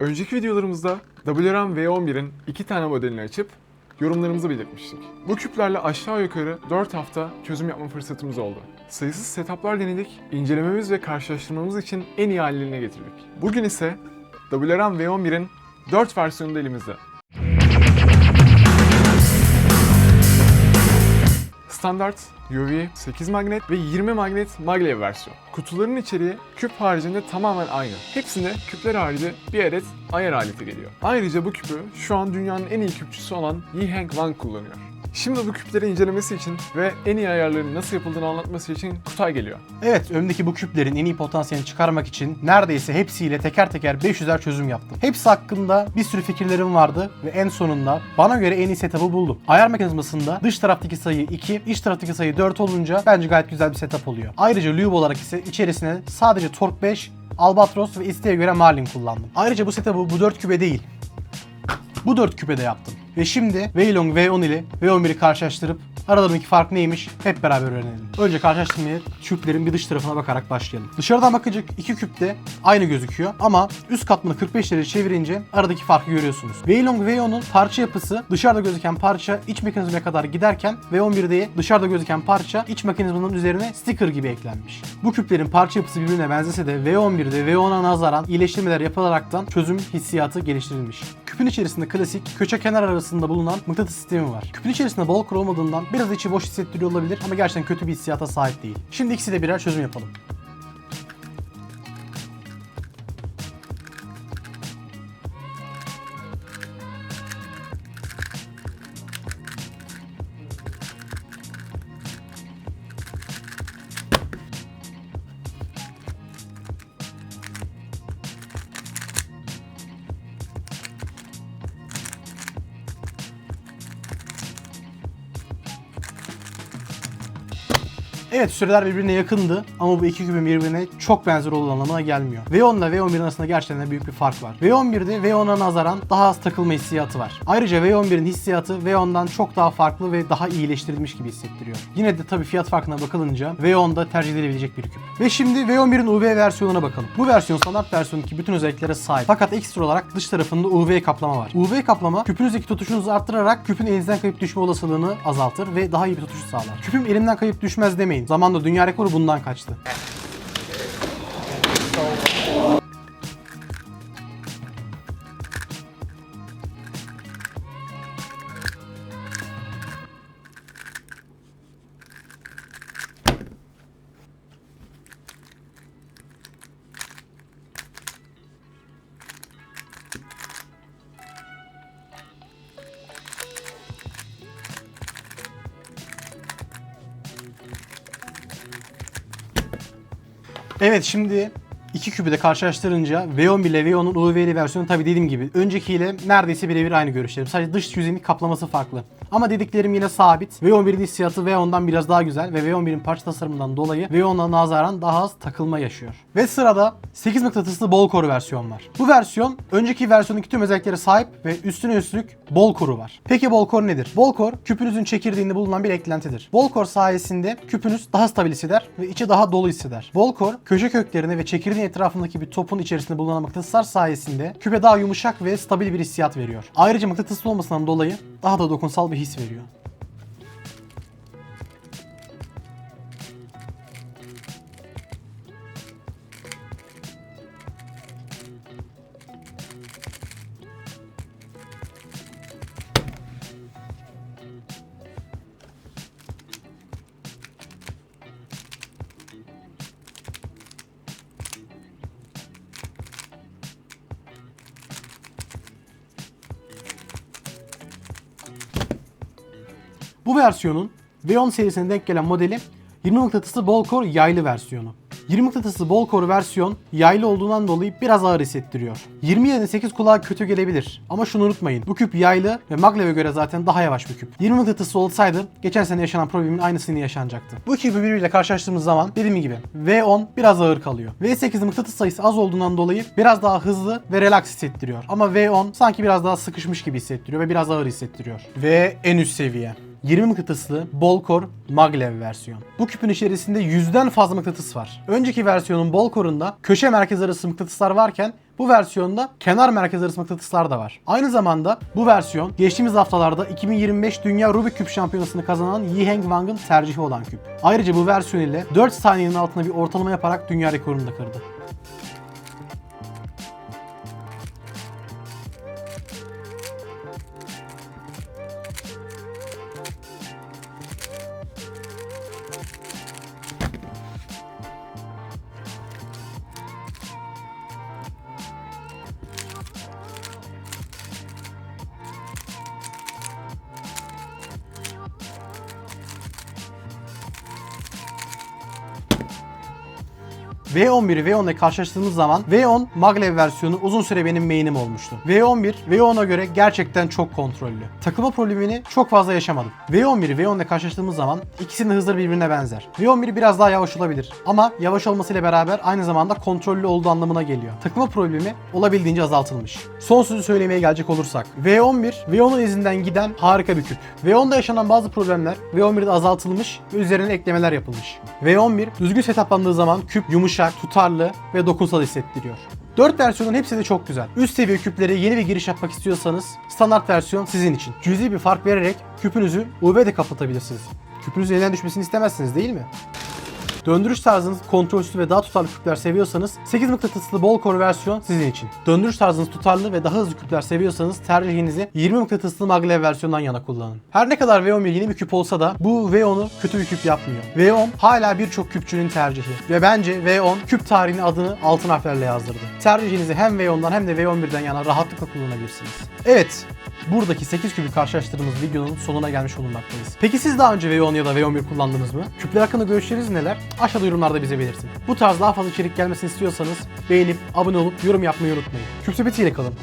Önceki videolarımızda WRAM V11'in iki tane modelini açıp yorumlarımızı belirtmiştik. Bu küplerle aşağı yukarı 4 hafta çözüm yapma fırsatımız oldu. Sayısız setuplar denedik, incelememiz ve karşılaştırmamız için en iyi hallerine getirdik. Bugün ise WRAM V11'in 4 versiyonu da elimizde. Standart, UV, 8 magnet ve 20 magnet maglev versiyon. Kutuların içeriği küp haricinde tamamen aynı. Hepsinde küpler harici bir adet ayar aleti geliyor. Ayrıca bu küpü şu an dünyanın en iyi küpçüsü olan Yiheng Wang kullanıyor. Şimdi bu küpleri incelemesi için ve en iyi ayarların nasıl yapıldığını anlatması için Kutay geliyor. Evet, önümdeki bu küplerin en iyi potansiyelini çıkarmak için neredeyse hepsiyle teker teker 500'er çözüm yaptım. Hepsi hakkında bir sürü fikirlerim vardı ve en sonunda bana göre en iyi setup'ı buldum. Ayar mekanizmasında dış taraftaki sayı 2, iç taraftaki sayı 4 olunca bence gayet güzel bir setup oluyor. Ayrıca lube olarak ise içerisine sadece Torque 5, Albatros ve isteğe göre Marlin kullandım. Ayrıca bu setup'ı bu 4 küpe değil, bu 4 küpede yaptım. Ve şimdi Weilong V10 ile V11'i karşılaştırıp aralarındaki fark neymiş hep beraber öğrenelim. Önce karşılaştırmaya küplerin bir dış tarafına bakarak başlayalım. Dışarıdan bakacak iki küp de aynı gözüküyor ama üst katmanı 45 derece çevirince aradaki farkı görüyorsunuz. Weilong V10'un parça yapısı dışarıda gözüken parça iç mekanizmaya kadar giderken V11'de dışarıda gözüken parça iç mekanizmanın üzerine sticker gibi eklenmiş. Bu küplerin parça yapısı birbirine benzese de V11'de V10'a nazaran iyileştirmeler yapılaraktan çözüm hissiyatı geliştirilmiş. Küpün içerisinde klasik köşe kenar arasında bulunan mıknatıs sistemi var. Küpün içerisinde bol kuru olmadığından biraz içi boş hissettiriyor olabilir ama gerçekten kötü bir hissiyata sahip değil. Şimdi ikisi de birer çözüm yapalım. Evet süreler birbirine yakındı ama bu iki küpün birbirine çok benzer olduğu anlamına gelmiyor. V10 ile V11 arasında gerçekten büyük bir fark var. V11'de V10'a nazaran daha az takılma hissiyatı var. Ayrıca V11'in hissiyatı V10'dan çok daha farklı ve daha iyileştirilmiş gibi hissettiriyor. Yine de tabii fiyat farkına bakılınca V10'da tercih edilebilecek bir küp. Ve şimdi V11'in UV versiyonuna bakalım. Bu versiyon standart versiyonundaki bütün özelliklere sahip. Fakat ekstra olarak dış tarafında UV kaplama var. UV kaplama küpünüzdeki tutuşunuzu arttırarak küpün elinizden kayıp düşme olasılığını azaltır ve daha iyi bir tutuş sağlar. Küpüm elimden kayıp düşmez demeyin. Zamanında dünya rekoru bundan kaçtı. Evet şimdi iki küpü de karşılaştırınca V11 ile V10'un UV'li versiyonu tabii dediğim gibi öncekiyle neredeyse birebir aynı görüşlerim. Sadece dış yüzeyinin kaplaması farklı. Ama dediklerim yine sabit. V11'in hissiyatı V10'dan biraz daha güzel ve V11'in parça tasarımından dolayı V10'a nazaran daha az takılma yaşıyor. Ve sırada 8 mıknatıslı bol koru versiyon var. Bu versiyon önceki versiyondaki tüm özelliklere sahip ve üstüne üstlük bol koru var. Peki bol kor nedir? Bol kor küpünüzün çekirdeğinde bulunan bir eklentidir. Bol kor sayesinde küpünüz daha stabil hisseder ve içi daha dolu hisseder. Bol kor köşe köklerine ve çekirdeğin etrafındaki bir topun içerisinde bulunan mıknatıslar sayesinde küpe daha yumuşak ve stabil bir hissiyat veriyor. Ayrıca mıknatıslı olmasından dolayı daha da dokunsal bir his veriyor. Bu versiyonun V10 serisine denk gelen modeli 20 mıknatıslı bol core yaylı versiyonu. 20 mıknatıslı bol core versiyon yaylı olduğundan dolayı biraz ağır hissettiriyor. 20 yerine 8 kulağa kötü gelebilir ama şunu unutmayın. Bu küp yaylı ve magleve göre zaten daha yavaş bir küp. 20 mıknatıslı olsaydı geçen sene yaşanan problemin aynısını yaşanacaktı. Bu küpü birbiriyle karşılaştırdığımız zaman dediğim gibi V10 biraz ağır kalıyor. V8'in mıknatıs sayısı az olduğundan dolayı biraz daha hızlı ve relax hissettiriyor. Ama V10 sanki biraz daha sıkışmış gibi hissettiriyor ve biraz ağır hissettiriyor. Ve en üst seviye. 20 mıknatıslı bol kor maglev versiyon. Bu küpün içerisinde yüzden fazla mıknatıs var. Önceki versiyonun bol korunda köşe merkez arası mıknatıslar varken bu versiyonda kenar merkez arası mıknatıslar da var. Aynı zamanda bu versiyon geçtiğimiz haftalarda 2025 Dünya Rubik Küp Şampiyonası'nı kazanan Yiheng Wang'ın tercihi olan küp. Ayrıca bu versiyon ile 4 saniyenin altında bir ortalama yaparak dünya rekorunu da kırdı. V11'i V10 ile karşılaştığımız zaman V10 Maglev versiyonu uzun süre benim main'im olmuştu. V11 V10'a göre gerçekten çok kontrollü. Takılma problemini çok fazla yaşamadım. V11'i V10 ile karşılaştığımız zaman ikisinin hızları birbirine benzer. V11 biraz daha yavaş olabilir ama yavaş olmasıyla beraber aynı zamanda kontrollü olduğu anlamına geliyor. Takılma problemi olabildiğince azaltılmış. Son sözü söylemeye gelecek olursak V11 V10'un izinden giden harika bir küp. V10'da yaşanan bazı problemler V11'de azaltılmış ve üzerine eklemeler yapılmış. V11 düzgün setuplandığı zaman küp yumuşak, tutarlı ve dokunsal hissettiriyor. 4 versiyonun hepsi de çok güzel. Üst seviye küplere yeni bir giriş yapmak istiyorsanız standart versiyon sizin için. Cüzi bir fark vererek küpünüzü UV'de kapatabilirsiniz. Küpünüzün elinden düşmesini istemezsiniz değil mi? Döndürüş tarzınız kontrolsüz ve daha tutarlı küpler seviyorsanız 8 mıknatıslı bol core versiyon sizin için. Döndürüş tarzınız tutarlı ve daha hızlı küpler seviyorsanız tercihinizi 20 mıknatıslı maglev versiyondan yana kullanın. Her ne kadar V11 yeni bir küp olsa da bu V10'u kötü bir küp yapmıyor. V10 hala birçok küpçünün tercihi ve bence V10 küp tarihine adını altın harflerle yazdırdı. Tercihinizi hem V10'dan hem de V11'den yana rahatlıkla kullanabilirsiniz. Evet, buradaki 8 küpü karşılaştırdığımız videonun sonuna gelmiş bulunmaktayız. Peki siz daha önce V10 ya da V11 kullandınız mı? Küpler hakkında görüşleriniz neler? Aşağıda yorumlarda bize belirtin. Bu tarz daha fazla içerik gelmesini istiyorsanız beğenip abone olup yorum yapmayı unutmayın. Küp sepetiyle kalın.